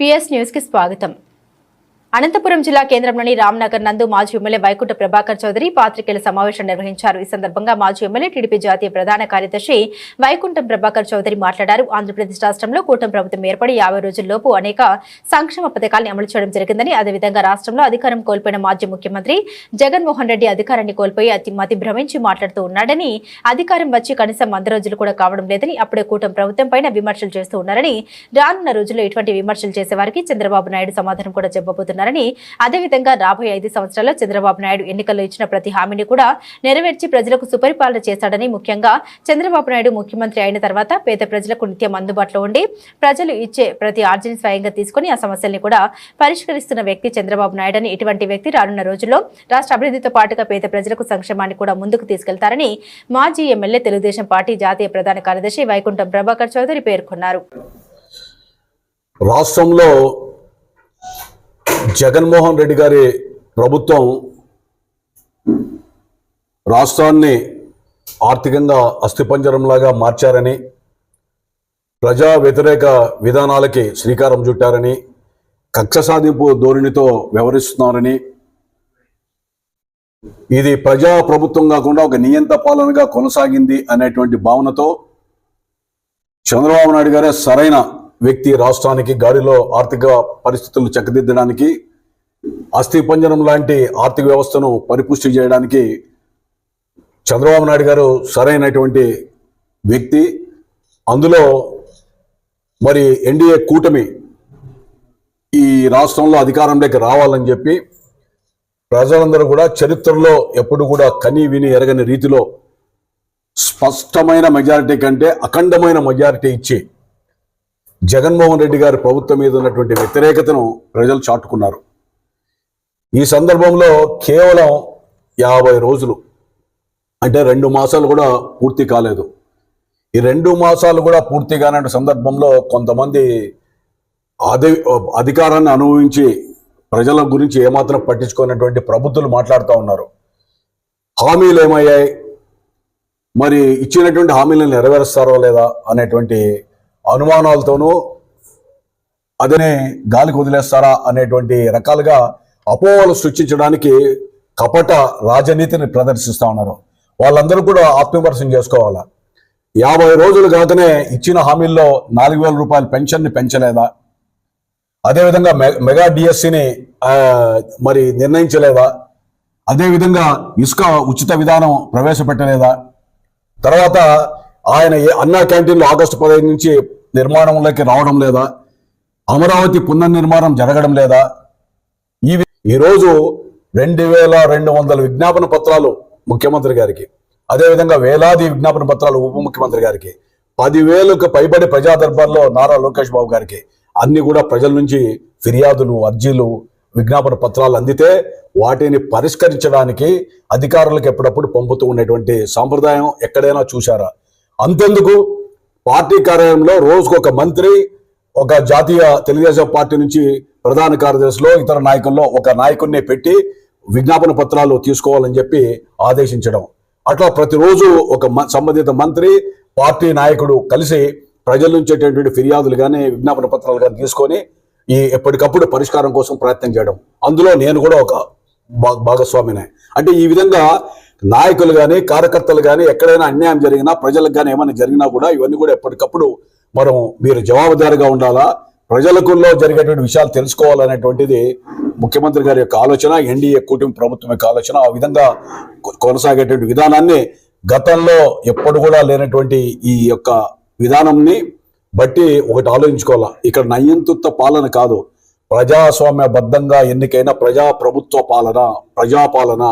PS న్యూస్కి స్వాగతం. అనంతపురం జిల్లా కేంద్రంలోని రామ్నగర్ నందు మాజీ ఎమ్మెల్యే వైకుంఠ ప్రభాకర్ చౌదరి పాత్రికేయుల సమావేశం నిర్వహించారు. ఈ సందర్భంగా మాజీ ఎమ్మెల్యే టీడీపీ జాతీయ ప్రధాన కార్యదర్శి వైకుంఠం ప్రభాకర్ చౌదరి మాట్లాడారు. ఆంధ్రప్రదేశ్ రాష్ట్రంలో కూటమి ప్రభుత్వం ఏర్పడి యాభై రోజుల్లోపు అనేక సంక్షేమ పథకాలను అమలు చేయడం జరిగిందని అదేవిధంగా రాష్ట్రంలో అధికారం కోల్పోయిన మాజీ ముఖ్యమంత్రి జగన్మోహన్ రెడ్డి అధికారాన్ని కోల్పోయి అతి మతి భ్రమించి మాట్లాడుతూ ఉన్నాడని అధికారం వచ్చి కనీసం వంద రోజులు కూడా కావడం లేదని అప్పుడే కూటమి ప్రభుత్వం పైన విమర్శలు చేస్తూ ఉన్నారని రానున్న రోజుల్లో ఇటువంటి విమర్శలు చేసే వారికి చంద్రబాబు నాయుడు సమాధానం కూడా చేస్తున్నారని అదేవిధంగా రాబోయే ఐదు సంవత్సరాల్లో చంద్రబాబు నాయుడు ఎన్నికల్లో ఇచ్చిన ప్రతి హామీని కూడా నెరవేర్చి ప్రజలకు సుపరిపాలన చేస్తాడని ముఖ్యంగా చంద్రబాబు నాయుడు ముఖ్యమంత్రి అయిన తర్వాత పేద ప్రజలకు నిత్యం అందుబాటులో ఉండి ప్రజలు ఇచ్చే ప్రతి ఆర్జన స్వయంగా తీసుకుని ఆ సమస్యల్ని కూడా పరిష్కరిస్తున్న వ్యక్తి చంద్రబాబు నాయుడు అని ఇటువంటి వ్యక్తి రానున్న రోజుల్లో రాష్ట్ర అభివృద్ధితో పాటుగా పేద ప్రజలకు సంక్షేమాన్ని కూడా ముందుకు తీసుకెళ్తారని మాజీ ఎమ్మెల్యే తెలుగుదేశం పార్టీ జాతీయ ప్రధాన కార్యదర్శి వైకుంఠం ప్రభాకర్ చౌదరి పేర్కొన్నారు. రాష్ట్రంలో జగన్మోహన్ రెడ్డి గారి ప్రభుత్వం రాష్ట్రాన్ని ఆర్థికంగా అస్థిపంజరంలాగా మార్చారని ప్రజా వ్యతిరేక విధానాలకి శ్రీకారం చుట్టారని కక్ష సాధింపు ధోరణితో వ్యవహరిస్తున్నారని ఇది ప్రజా ప్రభుత్వం కాకుండా ఒక నియంత పాలనగా కొనసాగింది అనేటువంటి భావనతో చంద్రబాబు నాయుడు గారే సరైన వ్యక్తి రాష్ట్రానికి గాడిలో ఆర్థిక పరిస్థితులు చక్కదిద్దడానికి అస్థిపంజనం లాంటి ఆర్థిక వ్యవస్థను పరిపుష్టి చేయడానికి చంద్రబాబు నాయుడు గారు సరైనటువంటి వ్యక్తి. అందులో మరి ఎన్డీఏ కూటమి ఈ రాష్ట్రంలో అధికారంలోకి రావాలని చెప్పి ప్రజలందరూ కూడా చరిత్రలో ఎప్పుడు కూడా కని విని ఎరగని రీతిలో స్పష్టమైన మెజారిటీ కంటే అఖండమైన మెజారిటీ ఇచ్చి జగన్మోహన్ రెడ్డి గారి ప్రభుత్వం మీద ఉన్నటువంటి వ్యతిరేకతను ప్రజలు చాటుకున్నారు. ఈ సందర్భంలో కేవలం యాభై రోజులు అంటే రెండు మాసాలు కూడా పూర్తి కాలేదు. ఈ రెండు మాసాలు కూడా పూర్తి కానటువంటి సందర్భంలో కొంతమంది అధి అధికారాన్ని అనుభవించి ప్రజల గురించి ఏమాత్రం పట్టించుకున్నటువంటి ప్రభుత్వాలు మాట్లాడుతూ ఉన్నారు. హామీలు ఏమయ్యాయి? మరి ఇచ్చినటువంటి హామీలను నెరవేరుస్తారో లేదా అనేటువంటి అనుమానాలతోనూ అదనే గాలికి వదిలేస్తారా అనేటువంటి రకాలుగా అపోహలు సృష్టించడానికి కపట రాజనీతిని ప్రదర్శిస్తూ ఉన్నారు. వాళ్ళందరూ కూడా ఆత్మవిమర్శనం చేసుకోవాలా? యాభై రోజులు కాకనే ఇచ్చిన హామీల్లో నాలుగు వేల రూపాయల పెన్షన్ని పెంచలేదా? అదేవిధంగా మె మెగా డిఎస్సిని మరి నిర్ణయించలేదా? అదేవిధంగా ఇసుక ఉచిత విధానం ప్రవేశపెట్టలేదా? తర్వాత ఆయన ఏ- అన్నా క్యాంటీన్లు ఆగస్టు పదహైదు నుంచి నిర్మాణంలోకి రావడం లేదా? అమరావతి పునర్నిర్మాణం జరగడం లేదా? ఈ ఈరోజు రెండు వేల రెండు వందల విజ్ఞాపన పత్రాలు ముఖ్యమంత్రి గారికి అదేవిధంగా వేలాది విజ్ఞాపన పత్రాలు ఉప ముఖ్యమంత్రి గారికి పదివేలకు పైబడి ప్రజా దర్బార్లో నారా లోకేష్ బాబు గారికి అన్ని కూడా ప్రజల నుంచి ఫిర్యాదులు అర్జీలు విజ్ఞాపన పత్రాలు అందితే వాటిని పరిష్కరించడానికి అధికారులకు ఎప్పుడప్పుడు పంపుతూ ఉండేటువంటి సాంప్రదాయం ఎక్కడైనా చూశారా? అంతెందుకు? పార్టీ కార్యాలయంలో రోజుకు ఒక మంత్రి ఒక జాతీయ తెలుగుదేశం పార్టీ నుంచి ప్రధాన కార్యదర్శిలో ఇతర నాయకుల్లో ఒక నాయకుడిని పెట్టి విజ్ఞాపన పత్రాలు తీసుకోవాలని చెప్పి ఆదేశించడం. అట్లా ప్రతిరోజు ఒక మ- సంబంధిత మంత్రి పార్టీ నాయకుడు కలిసి ప్రజల నుంచి వచ్చేటటువంటి ఫిర్యాదులు కానీ విజ్ఞాపన పత్రాలు కానీ తీసుకొని ఈ ఎప్పటికప్పుడు పరిష్కారం కోసం ప్రయత్నం చేయడం. అందులో నేను కూడా ఒక భాగస్వామినే. అంటే ఈ విధంగా నాయకులు కానీ కార్యకర్తలు కానీ ఎక్కడైనా అన్యాయం జరిగినా ప్రజలకు కానీ ఏమైనా జరిగినా కూడా ఇవన్నీ కూడా ఎప్పటికప్పుడు మనం మీరు జవాబుదారిగా ఉండాలా? ప్రజలకుల్లో జరిగేటువంటి విషయాలు తెలుసుకోవాలనేటువంటిది ముఖ్యమంత్రి గారి యొక్క ఆలోచన ఎన్డీఏ కూటమి ప్రభుత్వం యొక్క ఆలోచన. ఆ విధంగా కొనసాగేటువంటి విధానాన్ని గతంలో ఎప్పుడు కూడా లేనటువంటి ఈ యొక్క విధానంని బట్టి ఒకటి ఆలోచించుకోవాలా? ఇక్కడ నయ్యంతుత్త పాలన కాదు. ప్రజాస్వామ్యబద్ధంగా ఎన్నికైన ప్రజా ప్రభుత్వ పాలన ప్రజాపాలన.